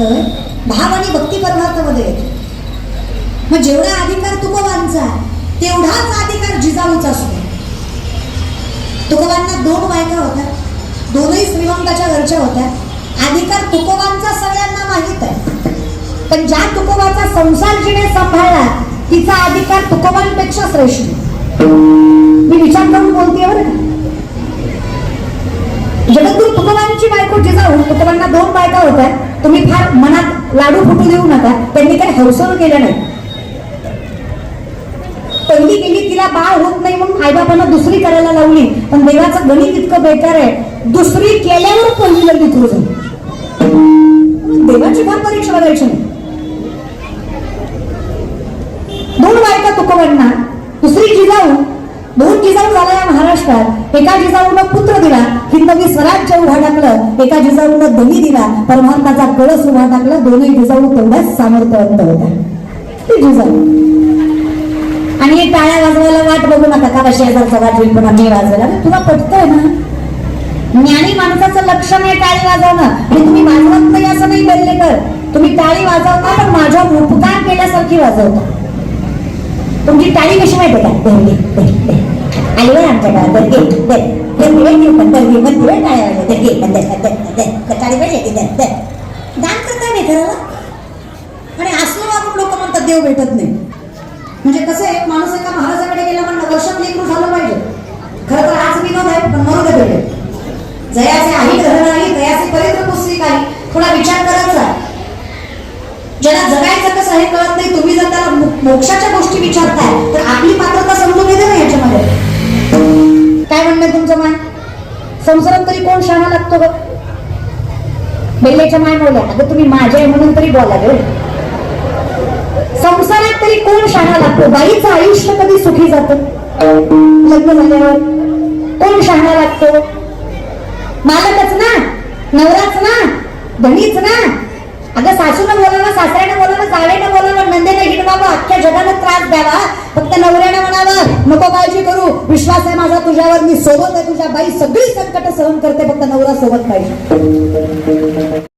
असतं भाव आणि भक्ती परमार्थामध्ये येतो. मग जेवढा अधिकार तुकोबांचा आहे, तेवढाच अधिकार जिजाऊचा असतो. तुकोबांना दोन बायका होत्या दोनही श्रीमंताच्या घरच्या होत्या. अधिकार तुकोबांचा सगळ्यांना माहीत आहे. पण ज्या तुकोबाचा संसार जिने सांभाळला तिचा अधिकार तुकोबांपेक्षा श्रेष्ठ. मी विचार करून बोलते बरं का? जगद्गुरु तुकोबांची बायको जिजाऊ तुकोबांना दोन बायका होत्या. तुम्ही फार मनात लाडू फुटू देऊ नका. त्यांनी काही हौसल केलं नाही. पहिली गेली तिला बाळ होत नाही म्हणून आईबापांना दुसरी करायला लावली. पण देवाचं गणित इतकं बेकार आहे. दुसरी केल्यावर पहिली लिथरू जाईल देवाची फार परीक्षा बघायची नाही. दोन बायका तुकोबांना दुसरी जिजाऊ दोन जिजाऊ झाला या महाराष्ट्रात. एका जिजाऊनं पुत्र दिला. हिंदवी स्वराज्य उभा टाकलं. एका जिजाऊनं दही दिला. परमार्थाचा कळस उभा टाकला. दोन्ही जिजाऊ तेवढ्याच सामर्थ्यवंत होत्या. ते जिजाऊ. आणि हे टाळ्या वाजवायला वाट बघू नका. का शेजारचा वाट होईल पण आम्ही वाजवायला? तुला पटतंय ना? ज्ञानी माणसाचं लक्षण आहे टाळी वाजवणं. आणि तुम्ही वाजवत नाही असं नाही बोलले तर. तुम्ही टाळी वाजवता पण माझ्या उपकार केल्यासारखी वाजवता. तुमची टाळी कशी माहिती का दे, आली बरं आमच्या गावात दे, दे, दे. दे, दे, पण दे, दे, पण दे, टाळ्या वाजव. दे, पण दर दे, टाळी पाहिजे की दर दर दान करता नाही करायला आणि असलो वागून लोक म्हणतात देव भेटत नाही म्हणजे कसं आहे माणूस एका महाराजाकडे गेला म्हणलं वर्षात लेकरू झालं पाहिजे मोक्षाच्या गोष्टी विचारताय तर आपली पात्रता समजून येते ना याच्यामध्ये. काय म्हणणं तुमचं माय? संसारात तरी कोण शाणा लागतो ग? बेलेच्या माय बोला अगं तुम्ही माझ्या आहे म्हणून तरी बोला गे. संसारात तरी कोण शाणा लागतो? बाईचं आयुष्य कधी सुखी जात? लग्न झाल्यावर कोण शहाणा लागतो? मालकच ना नवराच ना धनीच ना. अगं सासूनं बोला सासऱ्यानं सासऱ्या काळजी करू? विश्वास आहे माझा तुझ्यावर मी सोबत आहे तुझ्या बाई. सगळी संकट सहन करते फक्त नवरा सोबत पाहिजे